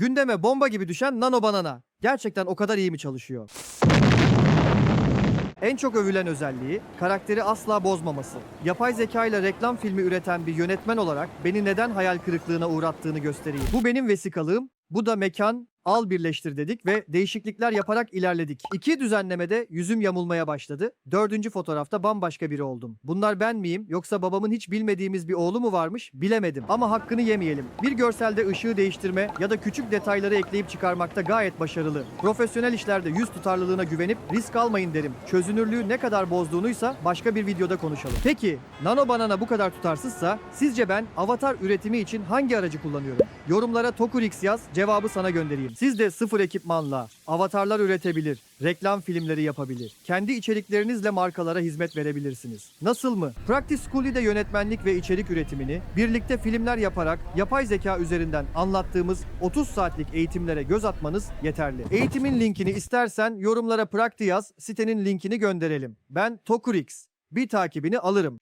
Gündeme bomba gibi düşen Nano Banana. Gerçekten o kadar iyi mi çalışıyor? En çok övülen özelliği karakteri asla bozmaması. Yapay zeka ile reklam filmi üreten bir yönetmen olarak beni neden hayal kırıklığına uğrattığını göstereyim. Bu benim vesikalığım, bu da mekan, al birleştir dedik ve değişiklikler yaparak ilerledik. İki düzenlemede yüzüm yamulmaya başladı. Dördüncü fotoğrafta bambaşka biri oldum. Bunlar ben miyim yoksa babamın hiç bilmediğimiz bir oğlu mu varmış bilemedim. Ama hakkını yemeyelim. Bir görselde ışığı değiştirme ya da küçük detayları ekleyip çıkarmakta gayet başarılı. Profesyonel işlerde yüz tutarlılığına güvenip risk almayın derim. Çözünürlüğü ne kadar bozduğunuysa başka bir videoda konuşalım. Peki Nano Banana bu kadar tutarsızsa sizce ben avatar üretimi için hangi aracı kullanıyorum? Yorumlara Tokurix yaz cevabı sana göndereyim. Siz de sıfır ekipmanla avatarlar üretebilir, reklam filmleri yapabilir. Kendi içeriklerinizle markalara hizmet verebilirsiniz. Nasıl mı? Practice School'de yönetmenlik ve içerik üretimini birlikte filmler yaparak yapay zeka üzerinden anlattığımız 30 saatlik eğitimlere göz atmanız yeterli. Eğitimin linkini istersen yorumlara Prakti yaz, sitenin linkini gönderelim. Ben Tokurix. Bir takibini alırım.